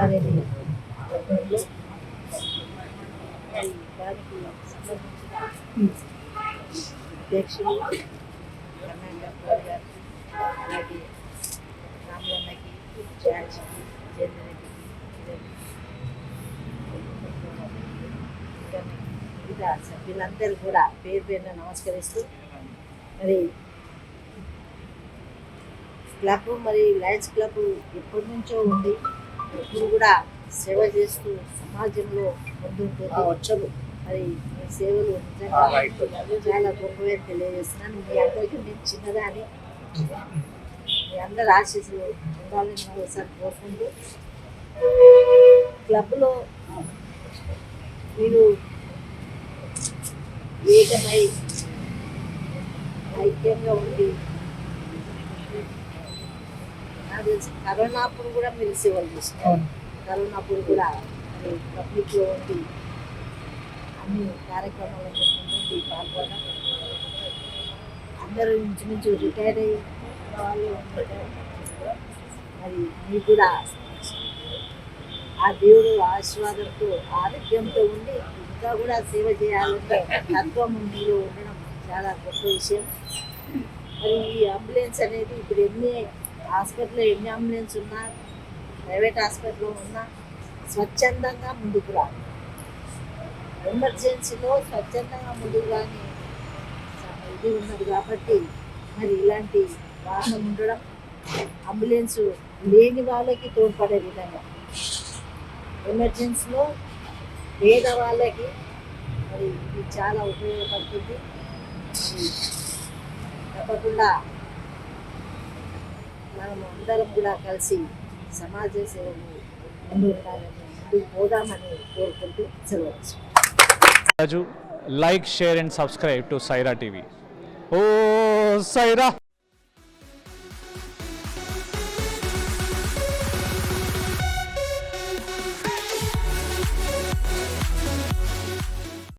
అనేది దానికి అలాగే కూడా పేరు పేరున నమస్కరిస్తూ మరి క్లబ్ మరి లయన్స్ క్లబ్ ఎప్పటి నుంచో ఉంది? ఇప్పుడు కూడా సేవ చేస్తూ సమాజంలో ముందుంటుంది. మరి మీ సేవలు నిజంగా చాలా గొప్పవే తెలియజేస్తున్నాను. మీ అందరికీ నేను చిన్నదాని మీ అందరి ఆశీస్సులు ఉండాలని మరోసారి కోరుకుంటూ క్లబ్లో మీరు ఏకమై ఐక్యంగా ఉండి నాకు తెలిసి. కరోనా అప్పుడు కూడా సేవలు చేస్తున్నారు కరోనా అప్పుడు కూడా పబ్లిక్లో ఉండి అన్ని కార్యక్రమాలు పెట్టుకుంటూ పాల్గొనడం అందరూ ఇంచుమించు రిటైర్ అయ్యి వాళ్ళు. మరి మీకు కూడా ఆ దేవుడు ఆశీర్వాదంతో ఆరోగ్యంతో ఉండి ఇంకా కూడా సేవ చేయాలంటే తత్వం మీలో ఉండడం చాలా గొప్ప విషయం. మరి ఈ అంబులెన్స్ అనేది ఇప్పుడు ఎన్ని హాస్పిటల్లో ఎన్ని అంబులెన్స్ ఉన్నా ప్రైవేట్ హాస్పిటల్లో ఉన్నా స్వచ్ఛందంగా ముందుకు రా. ఎమర్జెన్సీలో స్వచ్ఛందంగా ముందుకు రాని ఇది ఉన్నది కాబట్టి మరి ఇలాంటి వాహనం ఉండడం అంబులెన్స్ లేని వాళ్ళకి తోడ్పడే విధంగా. ఎమర్జెన్సీలో పేద వాళ్ళకి మరి ఇది చాలా ఉపయోగపడుతుంది. తప్పకుండా మనం అందరం కూడా కలిసి సమాజ సేవలు ముందుకు పోదామని కోరుకుంటూ సెలవు. Raju like share and subscribe to Saira TV oh Sye Raa